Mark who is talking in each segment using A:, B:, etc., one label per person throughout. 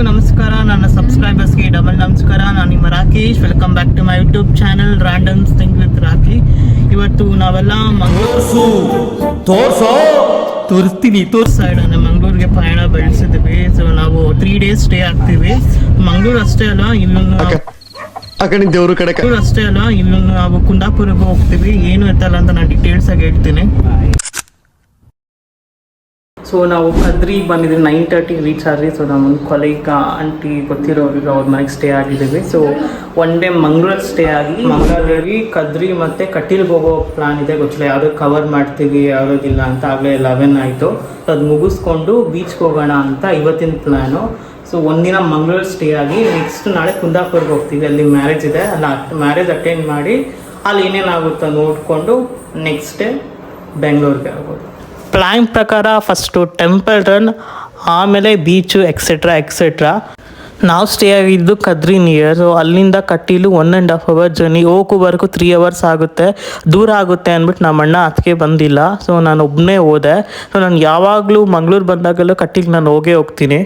A: ಎಲ್ರಿಗೂ ನಮಸ್ಕಾರ. ನನ್ನ ಸಬ್ಸ್ಕ್ರೈಬರ್ಸ್ಗೆ ಡಬಲ್ ನಮಸ್ಕಾರ. ನಾನು ನಿಮ್ಮ Rakesh. Welcome back to my YouTube channel random thing with Rocky ಇವತ್ತು ನಾವೆಲ್ಲ ಮಂಗಳೂರು
B: ತೋರ್ಸೋ.
A: ತೋರಿಸ್ತೀನಿ. ತೋರ್ಸ್. ಸೈಡ್ ಮಂಗಳೂರಿಗೆ ಪ್ರಯಾಣ ಬೆಳೆಸಿದ್ವಿ. ಸೊ ನಾವು ತ್ರೀ ಡೇಸ್ ಸ್ಟೇ ಆಗ್ತೀವಿ. ಮಂಗಳೂರು ಅಷ್ಟೇ ಅಲ್ಲ
B: ಇನ್ನೊಂದು ಕಡೆ ದೇವ್ರ
A: ಅಷ್ಟೇ ಅಲ್ಲ ಇನ್ನೊಂದು ನಾವು ಕುಂದಾಪುರಕ್ಕೆ ಹೋಗ್ತೀವಿ. ಏನು ಇರ್ತಲ್ಲ ಅಂತ ನಾನು ಡೀಟೇಲ್ಸ್ ಆಗಿ ಹೇಳ್ತೀನಿ. ಸೊ ನಾವು ಕದ್ರಿ ಬಂದಿದ್ವಿ ನೈನ್ ತರ್ಟಿಗೆ ರೀಚ್ ಆದ್ರಿ. ಸೊ ಒಂದು ಕೊಲೀಗ ಆಂಟಿ ಗೊತ್ತಿರೋರಿಗೆ ಅವ್ರ ಮನೆಗೆ ಸ್ಟೇ ಆಗಿದ್ದೀವಿ. ಸೊ ಒನ್ ಡೇ ಮಂಗ್ಳೂರಲ್ಲಿ ಸ್ಟೇ ಆಗಿ, ಮಂಗಳೂರಲ್ಲಿ ಕದ್ರಿ ಮತ್ತು ಕಟೀಲ್ಗೆ ಹೋಗೋ ಪ್ಲಾನ್ ಇದೆ. ಗೊತ್ತಿಲ್ಲ, ಯಾವುದೋ ಕವರ್ ಮಾಡ್ತೀವಿ ಯಾವುದಿಲ್ಲ ಅಂತ ಆಗಲೇ ಲೆವೆನ್ ಆಯಿತು. ಸೊ ಅದು ಮುಗಿಸ್ಕೊಂಡು ಬೀಚ್ಗೆ ಹೋಗೋಣ ಅಂತ ಇವತ್ತಿನ ಪ್ಲ್ಯಾನು ಸೊ ಒಂದಿನ ಮಂಗಳೂರು ಸ್ಟೇ ಆಗಿ ನೆಕ್ಸ್ಟ್ ನಾಳೆ ಕುಂದಾಪುರ್ಗೆ ಹೋಗ್ತೀವಿ. ಅಲ್ಲಿ ಮ್ಯಾರೇಜ್ ಇದೆ. ಅಲ್ಲಿ ಮ್ಯಾರೇಜ್ ಅಟೆಂಡ್ ಮಾಡಿ, ಅಲ್ಲಿ ಏನೇನಾಗುತ್ತೋ ನೋಡಿಕೊಂಡು ನೆಕ್ಸ್ಟ್ ಡೇ ಬೆಂಗಳೂರಿಗೆ ಆಗೋದು ಪ್ಲ್ಯಾನ್ ಪ್ರಕಾರ ಫಸ್ಟು ಟೆಂಪಲ್ ರನ್ ಆಮೇಲೆ ಬೀಚು ಎಕ್ಸೆಟ್ರಾ ಎಕ್ಸೆಟ್ರಾ ನಾವು ಸ್ಟೇ ಆಗಿದ್ದು ಕದ್ರಿ ನಿಯರ್ ಸೊ ಅಲ್ಲಿಂದ Kateel one and half hour journey ಹೋಗುವರೆಗೂ three hours ಆಗುತ್ತೆ. ದೂರ ಆಗುತ್ತೆ ಅಂದ್ಬಿಟ್ಟು ನಮ್ಮ ಅಣ್ಣ ಅದಕ್ಕೆ ಬಂದಿಲ್ಲ. ಸೊ ನಾನು ಒಬ್ಬನೇ ಹೋದೆ. ಸೊ ನಾನು ಯಾವಾಗಲೂ ಮಂಗಳೂರು ಬಂದಾಗಲೂ ಕಟೀಲ್ಗೆ ನಾನು ಹೋಗೇ ಹೋಗ್ತೀನಿ.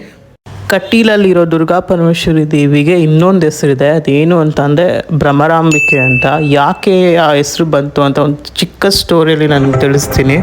A: ಕಟೀಲಲ್ಲಿರೋ ದುರ್ಗಾ ಪರಮೇಶ್ವರಿ ದೇವಿಗೆ ಇನ್ನೊಂದು ಹೆಸರಿದೆ. ಅದೇನು ಅಂತಂದರೆ ಭ್ರಮರಾಂಬಿಕೆ ಅಂತ. ಯಾಕೆ ಆ ಹೆಸರು ಬಂತು ಅಂತ ಒಂದು ಚಿಕ್ಕ ಸ್ಟೋರಿಯಲ್ಲಿ ನಾನು ತಿಳಿಸ್ತೀನಿ.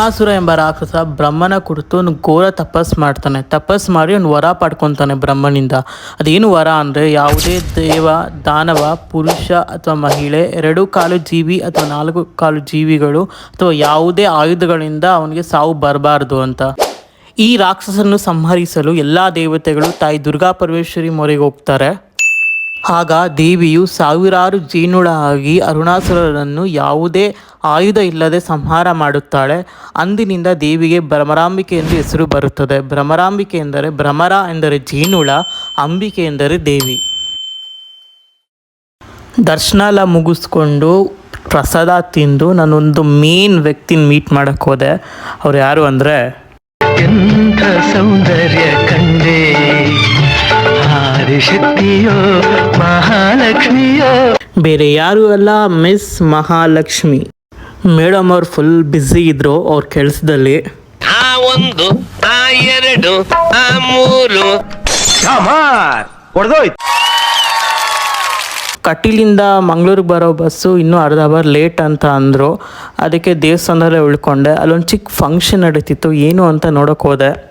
A: ಅರುಣಾಸುರ ಎಂಬ ರಾಕ್ಷಸ ಬ್ರಹ್ಮನ ಕುರಿತು ಘೋರ ತಪಸ್ ಮಾಡ್ತಾನೆ. ತಪಸ್ ಮಾಡಿ ಒಂದು ವರ ಪಡ್ಕೊತಾನೆ ಬ್ರಹ್ಮನಿಂದ. ಅದೇನು ವರ ಅಂದರೆ ಯಾವುದೇ ದೇವ, ದಾನವ, ಪುರುಷ ಅಥವಾ ಮಹಿಳೆ, ಎರಡು ಕಾಲು ಜೀವಿ ಅಥವಾ ನಾಲ್ಕು ಕಾಲು ಜೀವಿಗಳು ಅಥವಾ ಯಾವುದೇ ಆಯುಧಗಳಿಂದ ಅವನಿಗೆ ಸಾವು ಬರಬಾರ್ದು ಅಂತ. ಈ ರಾಕ್ಷಸನ್ನು ಸಂಹರಿಸಲು ಎಲ್ಲ ದೇವತೆಗಳು ತಾಯಿ ದುರ್ಗಾ ಪರಮೇಶ್ವರಿ ಮೊರೆಗೆ ಹೋಗ್ತಾರೆ. ಆಗ ದೇವಿಯು ಸಾವಿರಾರು ಜೇನುಳ ಆಗಿ ಅರುಣಾಸುರರನ್ನು ಯಾವುದೇ ಆಯುಧ ಇಲ್ಲದೆ ಸಂಹಾರ ಮಾಡುತ್ತಾಳೆ. ಅಂದಿನಿಂದ ದೇವಿಗೆ ಭ್ರಮರಾಂಬಿಕೆ ಎಂದು ಹೆಸರು ಬರುತ್ತದೆ. ಭ್ರಮರಾಂಬಿಕೆ ಎಂದರೆ ಭ್ರಮರ ಎಂದರೆ ಜೇನುಳ ಅಂಬಿಕೆ ಎಂದರೆ ದೇವಿ. ದರ್ಶನ ಎಲ್ಲ ಮುಗಿಸ್ಕೊಂಡು ಪ್ರಸಾದ ತಿಂದು ನಾನೊಂದು ಮೇನ್ ವ್ಯಕ್ತಿನ ಮೀಟ್ ಮಾಡಕ್ಕೆ ಹೋದೆ. ಅವ್ರು ಯಾರು ಅಂದರೆ
C: ಸೌಂದರ್ಯ ಕಂಡೆ. ಶಕ್ತಿಯೋ ಮಹಾಲಕ್ಷ್ಮಿಯೋ.
A: ಬೇರೆ ಯಾರು ಅಲ್ಲ ಮಿಸ್ ಮಹಾಲಕ್ಷ್ಮಿ. ಮೇಡಮ್ ಅವ್ರು ಫುಲ್ ಬ್ಯುಸಿ ಇದ್ರು ಅವ್ರ ಕೆಲಸದಲ್ಲಿ.
D: ಆ ಒಂದು ಆ ಎರಡು ಆ ಮೂರು.
B: ಹೊಡೆದೋಯ್ತು
A: ಕಟೀಲಿಂದ ಮಂಗಳೂರಿಗೆ ಬರೋ ಬಸ್ಸು ಇನ್ನೂ ಅರ್ಧ ಅವರ್ ಲೇಟ್ ಅಂತ ಅಂದರು. ಅದಕ್ಕೆ ದೇವಸ್ಥಾನದಲ್ಲೇ ಉಳ್ಕೊಂಡೆ. ಅಲ್ಲೊಂದು ಚಿಕ್ಕ ಫಂಕ್ಷನ್ ನಡೀತಿತ್ತು. ಏನು ಅಂತ ನೋಡೋಕೆ ಹೋದೆ.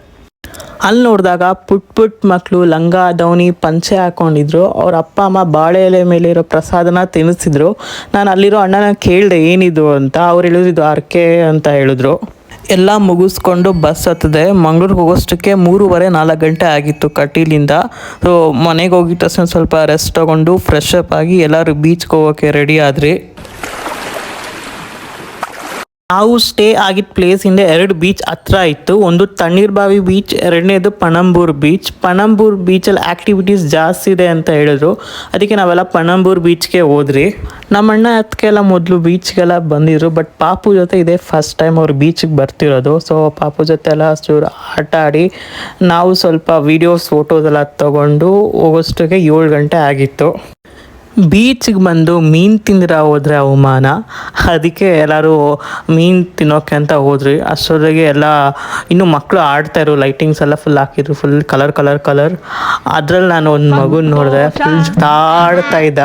A: ಅಲ್ಲಿ ನೋಡಿದಾಗ ಪುಟ್ ಪುಟ್ ಮಕ್ಕಳು ಲಂಗ ದವನಿ ಪಂಚೆ ಹಾಕೊಂಡಿದ್ರು. ಅವ್ರ ಅಪ್ಪ, ಅಮ್ಮ ಬಾಳೆ ಎಲೆ ಮೇಲೆ ಇರೋ ಪ್ರಸಾದನ ತಿನ್ನಿಸಿದ್ರು ನಾನು ಅಲ್ಲಿರೋ ಅಣ್ಣನ ಕೇಳಿದೆ, ಏನಿದು? ಅಂತ. ಅವ್ರು ಹೇಳಿದ್ರು ಇದು ಅರ್ಕೆ ಅಂತ ಹೇಳಿದ್ರು. ಎಲ್ಲ ಮುಗಿಸ್ಕೊಂಡು ಬಸ್ ಹತ್ತದೆ ಮಂಗ್ಳೂರಿಗೆ ಹೋಗೋಷ್ಟಕ್ಕೆ ಮೂರುವರೆ, ನಾಲ್ಕು ಗಂಟೆ ಆಗಿತ್ತು ಕಟೀಲಿಂದ. ಸೊ ಮನೆಗೆ ಹೋಗಿದ್ದ ತಕ್ಷಣ ಸ್ವಲ್ಪ ರೆಸ್ಟ್ ತಗೊಂಡು ಫ್ರೆಶ್ ಅಪ್ ಆಗಿ ಎಲ್ಲರೂ ಬೀಚ್ಗೆ ಹೋಗೋಕ್ಕೆ ರೆಡಿ ಆದ್ರಿ. ನಾವು ಸ್ಟೇ ಆಗಿದ್ದ ಪ್ಲೇಸಿಂದ ಎರಡು ಬೀಚ್ ಹತ್ರ ಇತ್ತು. ಒಂದು ತಣ್ಣೀರ್ ಬಾವಿ ಬೀಚ್ ಎರಡನೇದು ಪಣಂಬೂರ್ ಬೀಚ್ ಪಣಂಬೂರ್ ಬೀಚಲ್ಲಿ ಆ್ಯಕ್ಟಿವಿಟೀಸ್ ಜಾಸ್ತಿ ಇದೆ ಅಂತ ಹೇಳಿದ್ರು. ಅದಕ್ಕೆ ನಾವೆಲ್ಲ ಪಣಂಬೂರ್ ಬೀಚ್ಗೆ ಹೋದ್ರಿ ನಮ್ಮ ಅಣ್ಣ ಅದಕ್ಕೆಲ್ಲ ಮೊದಲು ಬೀಚ್ಗೆಲ್ಲ ಬಂದಿದ್ರು ಬಟ್ ಪಾಪು ಜೊತೆ ಇದೇ ಫಸ್ಟ್ ಟೈಮ್ ಅವ್ರು ಬೀಚಿಗೆ ಬರ್ತಿರೋದು. ಸೊ ಪಾಪು ಜೊತೆ ಎಲ್ಲ ಚೂರು ಆಟ ಆಡಿ ನಾವು ಸ್ವಲ್ಪ ವೀಡಿಯೋಸ್ ಫೋಟೋಸ್ ಎಲ್ಲ ತಗೊಂಡು ಹೋಗೋಷ್ಟಕ್ಕೆ ಏಳು ಗಂಟೆ ಆಗಿತ್ತು. ಬೀಚ್ಗೆ ಬಂದು ಮೀನು ತಿಂದಿರ ಹೋದ್ರೆ ಅವಮಾನ. ಅದಕ್ಕೆ ಎಲ್ಲರೂ ಮೀನು ತಿನ್ನೋಕೆ ಅಂತ ಹೋದ್ರಿ. ಅಷ್ಟೊತ್ತಿಗೆ ಎಲ್ಲ ಇನ್ನು ಮಕ್ಕಳು ಆಡ್ತಾ ಇರು ಲೈಟಿಂಗ್ಸ್ ಎಲ್ಲ ಫುಲ್ ಹಾಕಿದ್ರು ಫುಲ್ ಕಲರ್ ಕಲರ್ ಕಲರ್ ಅದ್ರಲ್ಲಿ ನಾನು ಒಂದು ಮಗುನ ನೋಡಿದೆ ಫುಲ್ ಆಡ್ತಾ ಇದ್ದ.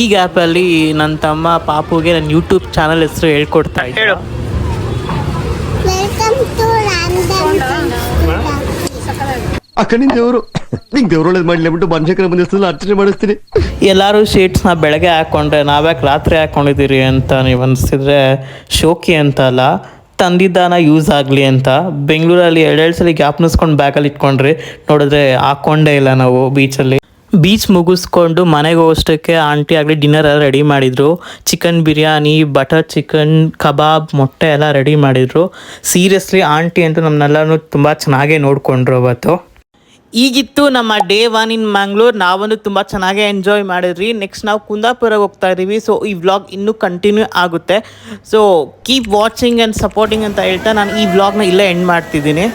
A: ಈ ಗ್ಯಾಪಲ್ಲಿ ನನ್ನ ತಮ್ಮ ಪಾಪುಗೆ ನನ್ನ ಯೂಟ್ಯೂಬ್ ಚಾನಲ್ ಹೆಸರು ಹೇಳ್ಕೊಡ್ತಾ ಇದ್ದ.
B: ಕಣ್ಣಿನ ದೇವರು ನಿಂಗೆ ದೇವ್ರ ಮಾಡಲಿ ಬಿಟ್ಟು ಮನುಷ್ಯಕರ ಬಂದಿರ್ತಲ್ಲ ಅರ್ಚನೆ ಮಾಡಿಸ್ತೀನಿ.
A: ಎಲ್ಲರೂ ನಾ ಬೆಳಗ್ಗೆ ಹಾಕ್ಕೊಂಡ್ರೆ ನಾವ್ಯಾಕೆ ರಾತ್ರಿ ಹಾಕ್ಕೊಂಡಿದ್ದೀರಿ ಅಂತ ನೀವು ಅನಿಸಿದ್ರೆ ಶೋಕಿ ಅಂತ ಅಲ್ಲ, ತಂದಿದ್ದಾನ ಯೂಸ್ ಆಗಲಿ ಅಂತ. ಬೆಂಗಳೂರಲ್ಲಿ ಎರಡೆರಡು ಸಲ ಗ್ಯಾಪ್ ನೂಸ್ಕೊಂಡು ಬ್ಯಾಗಲ್ಲಿ ಇಟ್ಕೊಂಡ್ರಿ, ನೋಡಿದ್ರೆ ಹಾಕ್ಕೊಂಡೇ ಇಲ್ಲ ನಾವು ಬೀಚಲ್ಲಿ. ಬೀಚ್ ಮುಗಿಸ್ಕೊಂಡು ಮನೆಗೆ ಹೋಗೋಷ್ಟಕ್ಕೆ ಆಂಟಿ ಆಗಲಿ ಡಿನ್ನರ್ ಎಲ್ಲ ರೆಡಿ ಮಾಡಿದರು. Chicken biryani butter chicken kebab, ಮೊಟ್ಟೆ ಎಲ್ಲ ರೆಡಿ ಮಾಡಿದರು. ಸೀರಿಯಸ್ಲಿ ಆಂಟಿ ಅಂತೂ ನಮ್ಮನ್ನೆಲ್ಲನೂ ತುಂಬ ಚೆನ್ನಾಗೇ ನೋಡಿಕೊಂಡ್ರು ಅವತ್ತು. ಈಗಿತ್ತು ನಮ್ಮ ಡೇ ಒನ್ ಇನ್ ಮ್ಯಾಂಗ್ಳೂರ್ ನಾವಂದು ತುಂಬ ಚೆನ್ನಾಗೇ ಎಂಜಾಯ್ ಮಾಡಿದ್ರಿ ನೆಕ್ಸ್ಟ್ ನಾವು ಕುಂದಾಪುರಗೆ ಹೋಗ್ತಾ ಇದ್ದೀವಿ. ಸೊ ಈ ವ್ಲಾಗ್ ಇನ್ನೂ ಕಂಟಿನ್ಯೂ ಆಗುತ್ತೆ. So keep watching and supporting ಅಂತ ಹೇಳ್ತಾ ನಾನು ಈ ವ್ಲಾಗ್ನ ಇಲ್ಲೇ ಎಂಡ್ ಮಾಡ್ತಿದ್ದೀನಿ.